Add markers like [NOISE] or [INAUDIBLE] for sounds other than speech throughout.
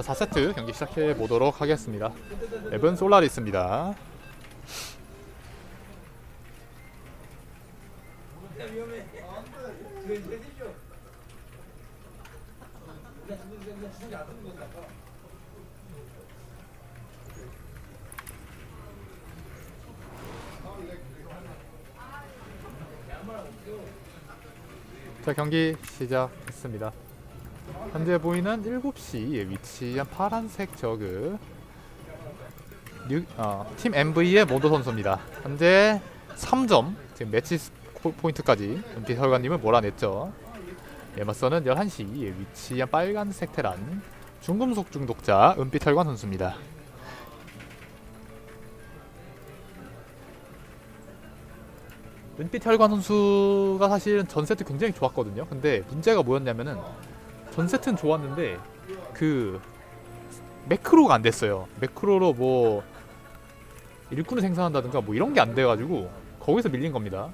자 4세트 경기 시작해 보도록 하겠습니다. 에븐 솔라리스입니다. 자 경기 시작했습니다. 현재 보이는 7시에 위치한 파란색 저그 뉴, 어, 팀 MV의 모도 선수입니다. 현재 3점 지금 매치 포인트까지 은빛 혈관님을 몰아냈죠. 예, 맞서는 11시에 위치한 빨간색 테란 중금속 중독자 은빛 혈관 선수입니다. 은빛 혈관 선수가 사실은 전 세트 굉장히 좋았거든요. 근데 문제가 뭐였냐면은 전 세트는 좋았는데 그 매크로가 안 됐어요. 매크로로 뭐 일꾼을 생산한다든가 뭐 이런 게 안 돼가지고 거기서 밀린 겁니다.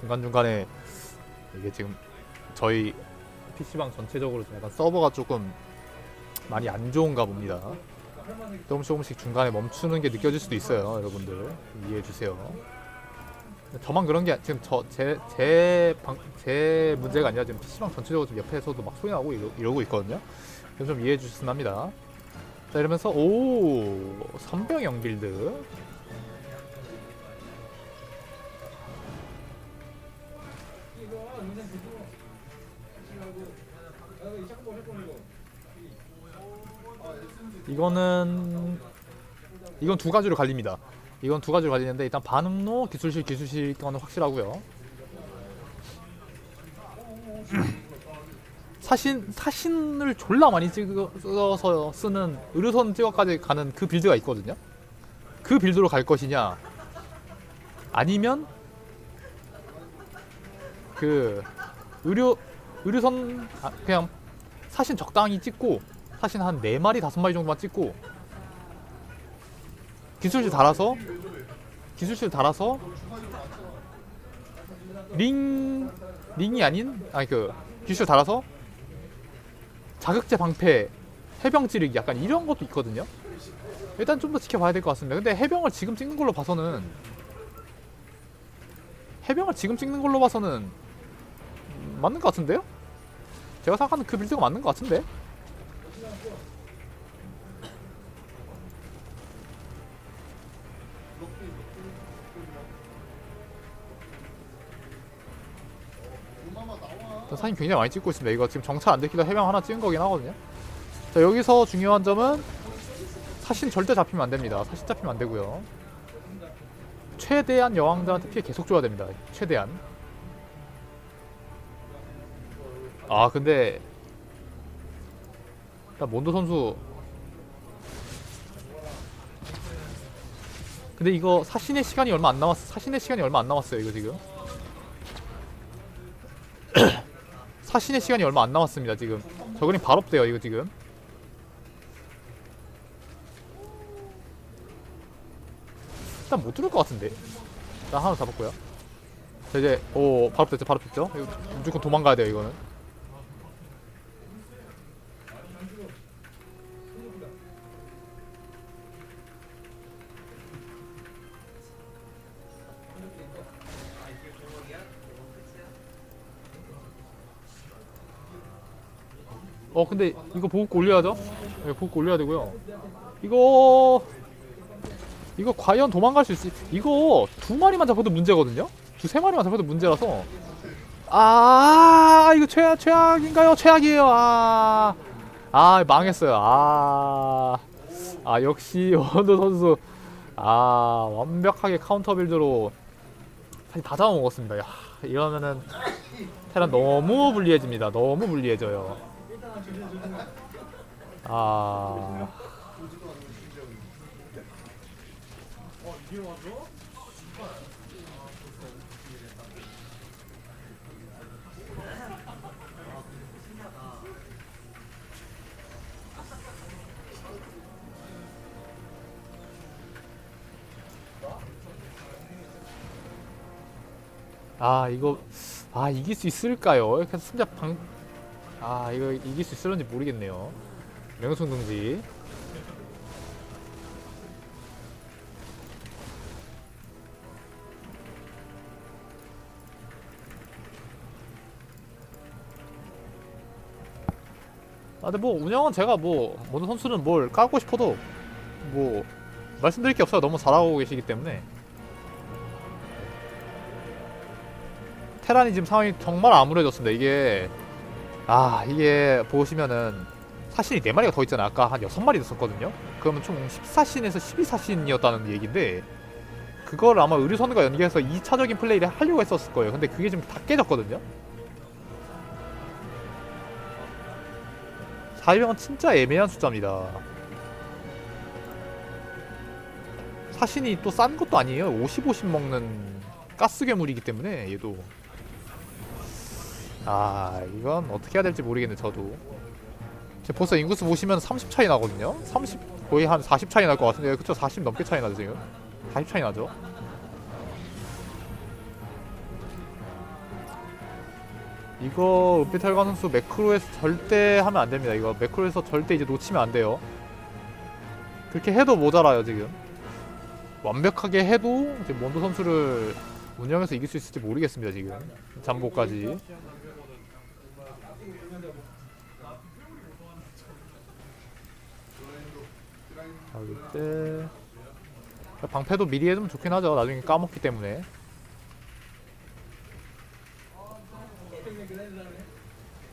중간 중간에 이게 지금 저희 PC방 전체적으로 좀 약간 서버가 조금 많이 안 좋은가 봅니다. 조금씩 조금씩 중간에 멈추는 게 느껴질 수도 있어요, 여러분들 이해해 주세요. 저만 그런 게 지금 저제제제 제 문제가 아니라 지금 PC방 전체적으로 좀 옆에서도 막 소리 나고 이러, 이러 고 있거든요. 그래서 좀 이해해 주셨으면 합니다. 자 이러면서 오 선병영 빌드 이거 는 이건 두 가지로 갈립니다. 이건 두 가지로 갈리는데 일단 반응로 기술실 기술실 거는 확실하고요. [CLEARS THROAT] 사신 사신을 졸라 많이 찍어서 쓰는 의료선 찍어까지 가는 그 빌드가 있거든요. 그 빌드로 갈 것이냐 아니면 그 의료 의료선 아, 그냥 사신 적당히 찍고 사신 한 4마리 5마리 정도만 찍고 기술실 달아서 기술실 달아서 링 링이 아닌 아니 그 기술 달아서 자극제 방패 해병 찌르기 약간 이런 것도 있거든요. 일단 좀 더 지켜봐야 될 것 같습니다. 근데 해병을 지금 찍는 걸로 봐서는 해병을 지금 찍는 걸로 봐서는 음, 맞는 것 같은데요? 제가 생각하는 그 빌드가 맞는 것 같은데? 사진 굉장히 많이 찍고 있습니다. 이거 지금 정찰 안 됐기도 해병 하나 찍은 거긴 하거든요. 자 여기서 중요한 점은 사신 절대 잡히면 안 됩니다. 사신 잡히면 안 되고요. 최대한 여왕들한테 피해 계속 줘야 됩니다. 최대한. 아 근데 일단 몬도 선수. 근데 이거 사신의 시간이 얼마 안 남았 사신의 시간이 얼마 안 남았어요 이거 지금? [CLEARS THROAT] 사신의 시간이 얼마 안 남았습니다 지금. 저그림 바로 없대요 이거 지금. 일단 못 들을 것 같은데? 일단 하나 잡았고요. 자 이제 오 바로 됐죠 바로 됐죠? 이거 무조건 도망가야 돼요 이거는 어 근데 이거 보급 올려야죠? 네, 보급 올려야 되고요. 이거 이거 과연 도망갈 수 있지 이거 두 마리만 잡아도 문제거든요? 두세 마리만 잡아도 문제라서. 아 이거 최악 최악인가요? 최악이에요. 아, 아 망했어요. 아, 아 역시 [LAUGHS] 원도 선수. 아 완벽하게 카운터 빌드로 사실 다 잡아먹었습니다. 야 이러면은 테란 너무 불리해집니다. 너무 불리해져요 아. 아 이거 아 이길 수 있을까요? 그냥 승자 방 아 이거 이길 수 있을런지 모르겠네요. 명승 동지. 아 근데 뭐 운영은 제가 뭐 모든 선수는 뭘 까고 싶어도 뭐 말씀드릴 게 없어요. 너무 잘하고 계시기 때문에. 테란이 지금 상황이 정말 암울해졌습니다. 이게 아 이게 보시면은 사신이 4마리가 더 있잖아요. 아까 한 6마리 있었거든요. 그러면 총 14신에서 12사신이었다는 얘기인데 그걸 아마 의료선과 연계해서 2차적인 플레이를 하려고 했었을 거예요. 근데 그게 지금 다 깨졌거든요. 4위병은 진짜 애매한 숫자입니다. 사신이 또 싼 것도 아니에요. 55신 먹는 가스 괴물이기 때문에 얘도 아 이건 어떻게 해야 될지 모르겠네 저도. 지금 벌써 인구수 보시면 30 차이 나거든요? 30 거의 한 40 차이 날 것 같은데 그쵸? 40 넘게 차이 나죠 지금? 40 차이 나죠? 이거 은빛탈관 선수 매크로에서 절대 하면 안 됩니다 이거. 매크로에서 절대 이제 놓치면 안 돼요. 그렇게 해도 모자라요 지금. 완벽하게 해도 이제 몬도 선수를 운영해서 이길 수 있을지 모르겠습니다 지금. 잠보까지 자 이때. 방패도 미리 해두면 좋긴 하죠. 나중에 까먹기 때문에.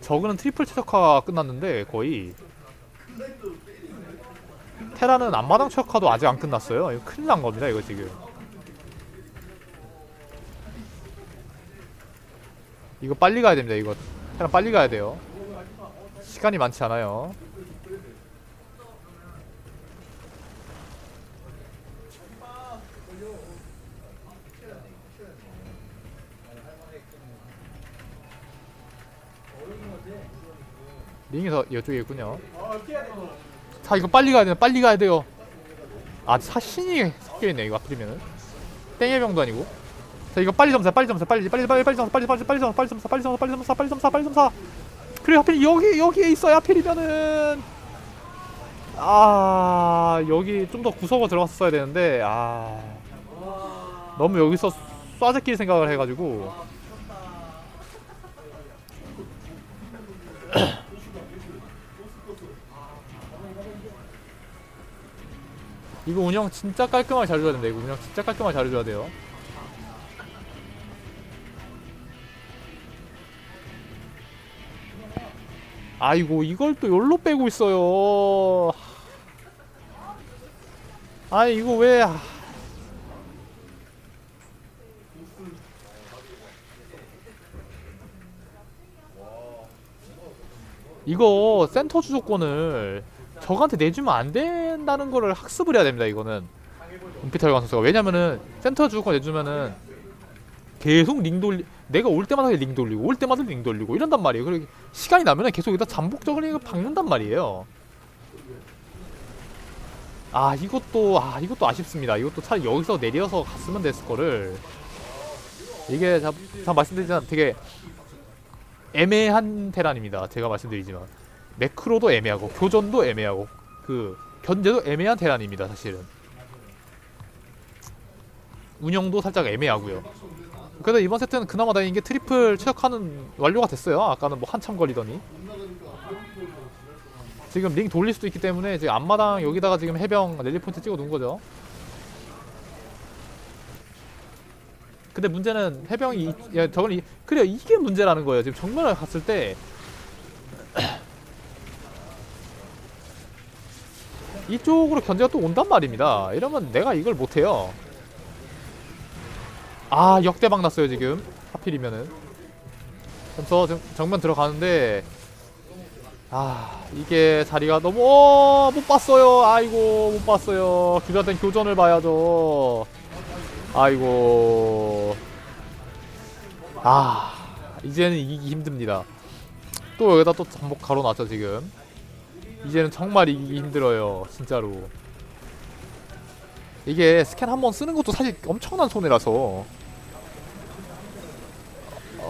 저그는 트리플 최적화가 끝났는데 거의. 테라는 앞마당 최적화도 아직 안 끝났어요. 이거 큰일 난 겁니다 이거 지금. 이거 빨리 가야 됩니다 이거. 테라 빨리 가야 돼요. 시간이 많지 않아요 링에서 이쪽에 있군요. 자 이거 빨리 가야 돼요. 빨리 가야 돼요. 아 사신이 섞여있네 이거 하필이면은. 땡의 병도 아니고. 자 이거 빨리 점사 빨리 점사 빨리 빨리 빨리 빨리 점사 빨리 빨리 빨리 점사 빨리 점사 빨리 점사 빨리 점사 빨리 점사 빨리 점사. 그래 하필 여기 여기에 있어야 하필이면은. 아 여기 좀 더 구석으로 들어갔어야 되는데 아. 너무 여기서 쏴제낄 생각을 해가지고 [CLEARS THROAT] 이거 운영 진짜 깔끔하게 잘해줘야 된다 이거 운영 진짜 깔끔하게 잘해줘야 돼요. 아이고 이걸 또 열로 빼고 있어요. 아 이거 왜 이거 센터 주조권을 적한테 내주면 안 된다는 거를 학습을 해야 됩니다 이거는. 은피탈관 선수가. 왜냐면은 센터 주조권 내주면은 계속 링 돌리 내가 올 때마다 링 돌리고 올 때마다 링 돌리고 이런단 말이에요. 그리고 시간이 나면은 계속 여기다 잠복적으로 이거 박는단 말이에요. 아 이것도 아 이것도 아쉽습니다. 이것도 차라리 여기서 내려서 갔으면 됐을 거를. 이게 자, 자 말씀드리지만 되게 애매한 테란입니다. 제가 말씀드리지만. 매크로도 애매하고 교전도 애매하고 그 견제도 애매한 테란입니다 사실은. 운영도 살짝 애매하고요. 그래도 이번 세트는 그나마 다행인 게 트리플 최적화는 완료가 됐어요. 아까는 뭐 한참 걸리더니. 지금 링 돌릴 수도 있기 때문에 지금 앞마당 여기다가 지금 해병 랠리 포인트 찍어 놓은 거죠 근데 문제는 해병이 이- 야, 저건 이, 그래 이게 문제라는 거예요 지금 정면을 갔을 때 [CLEARS THROAT] 이쪽으로 견제가 또 온단 말입니다. 이러면 내가 이걸 못 해요. 아 역대박 났어요 지금 하필이면은. 그래서 정면 들어가는데 아 이게 자리가 너무 어, 못 봤어요. 아이고 못 봤어요. 규자된 교전을 봐야죠. 아이고 아 이제는 이기기 힘듭니다. 또 여기다 또 잠복 가로놨죠 지금. 이제는 정말 이기기 힘들어요 진짜로 이게 스캔 한 번 쓰는 것도 사실 엄청난 손해라서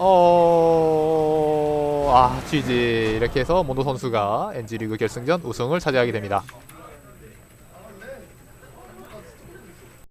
어... 아, GG. 이렇게 해서 모노 선수가 NG리그 결승전 우승을 차지하게 됩니다.